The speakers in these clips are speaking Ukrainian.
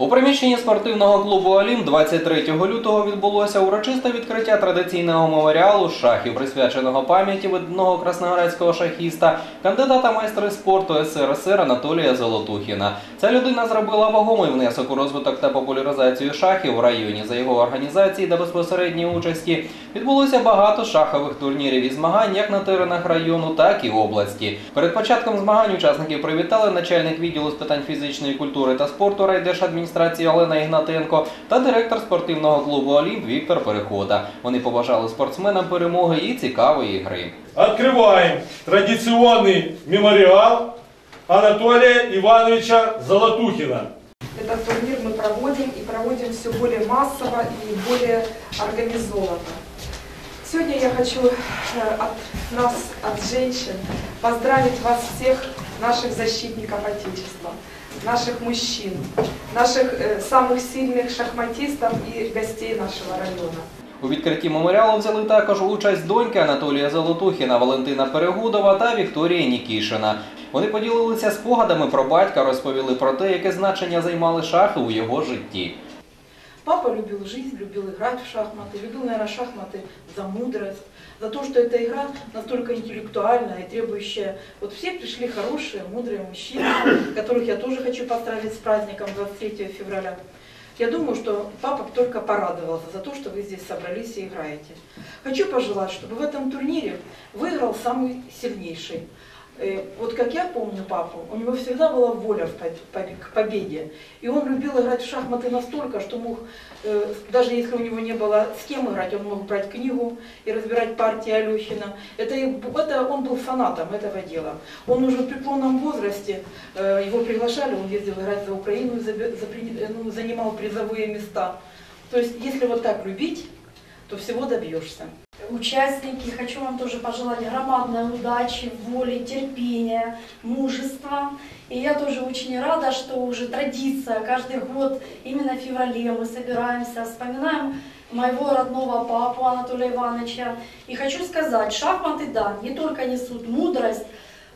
У приміщенні спортивного клубу Олім 23 лютого відбулося урочисте відкриття традиційного меморіалу шахів, присвяченого пам'яті видного красноградського шахіста, кандидата майстри спорту СРСР Анатолія Золотухіна. Ця людина зробила вагомий внесок у розвиток та популяризацію шахів в районі. За його організації та безпосередньої участі відбулося багато шахових турнірів і змагань як на теренах району, так і області. Перед початком змагань учасників привітали начальник відділу з питань фізичної культури та спорту райдержадміністрації Олена Ігнатенко та директор спортивного клубу Олімп Віктор Перехода. Вони побажали спортсменам перемоги і цікавої гри. Открываем традиционный мемориал Анатолия Ивановича Золотухина. Этот турнир мы проводим и проводим все более массово и более организованно. Сегодня я хочу э, от нас, от женщин, поздравить вас всех, наших защитников Отечества, наших мужчин, наших э, самых сильных шахматистов и гостей нашего района. У відкритті меморіалу взяли також участь доньки Анатолія Золотухіна, Валентина Перегудова та Вікторія Нікішина. Вони поділилися спогадами про батька, розповіли про те, яке значення займали шахи у його житті. Папа любил жизнь, любил играть в шахматы, любил, наверное, шахматы за мудрость, за то, что эта игра настолько интеллектуальная и требующая... Вот все пришли хорошие, мудрые мужчины, которых я тоже хочу поздравить с праздником 23 февраля. Я думаю, что папа только порадовался за то, что вы здесь собрались и играете. Хочу пожелать, чтобы в этом турнире выиграл самый сильнейший. Э, Вот как я помню папу, у него всегда была воля к победе. И он любил играть в шахматы настолько, что мог, э, даже если у него не было с кем играть, он мог брать книгу и разбирать партии Алехина. Это, это он был фанатом этого дела. Он уже в преклонном возрасте, э, его приглашали, он ездил играть за Украину, за э, ну, занимал призовые места. То есть, если вот так любить, то всего добьешься. Участники. Хочу вам тоже пожелать громадной удачи, воли, терпения, мужества. И я тоже очень рада, что уже традиция каждый год именно в феврале мы собираемся, вспоминаем моего родного папу Анатолия Ивановича. И хочу сказать, шахматы, да, не только несут мудрость,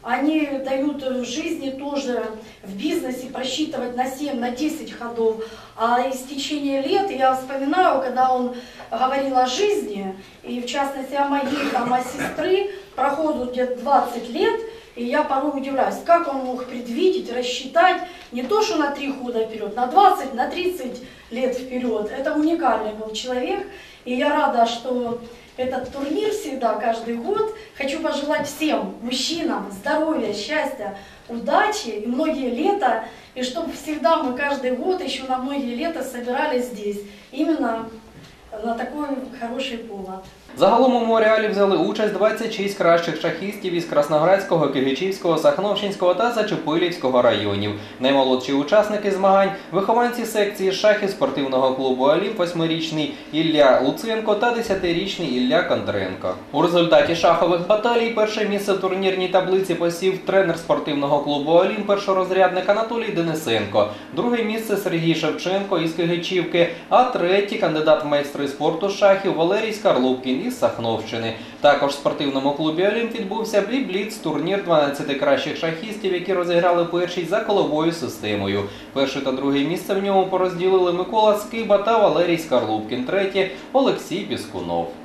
они дают в жизни тоже в бизнесе просчитывать на 7, на 10 ходов. А из течения лет я вспоминаю, когда он говорил о жизни, и в частности о моей, там, о сестры, проходит где-то 20 лет, и я порой удивляюсь, как он мог предвидеть, рассчитать не то, что на 3 хода вперед, на 20, на 30 лет вперед. Это уникальный был человек, и я рада, что этот турнир всегда, каждый год. Хочу пожелать всем мужчинам здоровья, счастья, удачи и многие лета. И чтобы всегда мы каждый год, еще на многие лета собирались здесь. Именно на такой хороший повод. Загалом у меморіалі взяли участь 26 кращих шахістів із Красноградського, Кигичівського, Сахновщинського та Зачепилівського районів. Наймолодші учасники змагань вихованці секції шахів спортивного клубу Олімп, восьмирічний Ілля Луценко та 10-річний Ілля Кондренко. У результаті шахових баталій перше місце в турнірній таблиці посів тренер спортивного клубу Олімп, першорозрядник Анатолій Денисенко. Друге місце Сергій Шевченко із Кигичівки, а третій кандидат в майстри спорту шахів Валерій Скарлупкін із Сахновщини. Також в спортивному клубі Олімп відбувся бліц турнір 12 кращих шахістів, які розіграли перший за коловою системою. Перше та друге місце в ньому порозділили Микола Скиба та Валерій Скарлупкін. Третє Олексій Піскунов.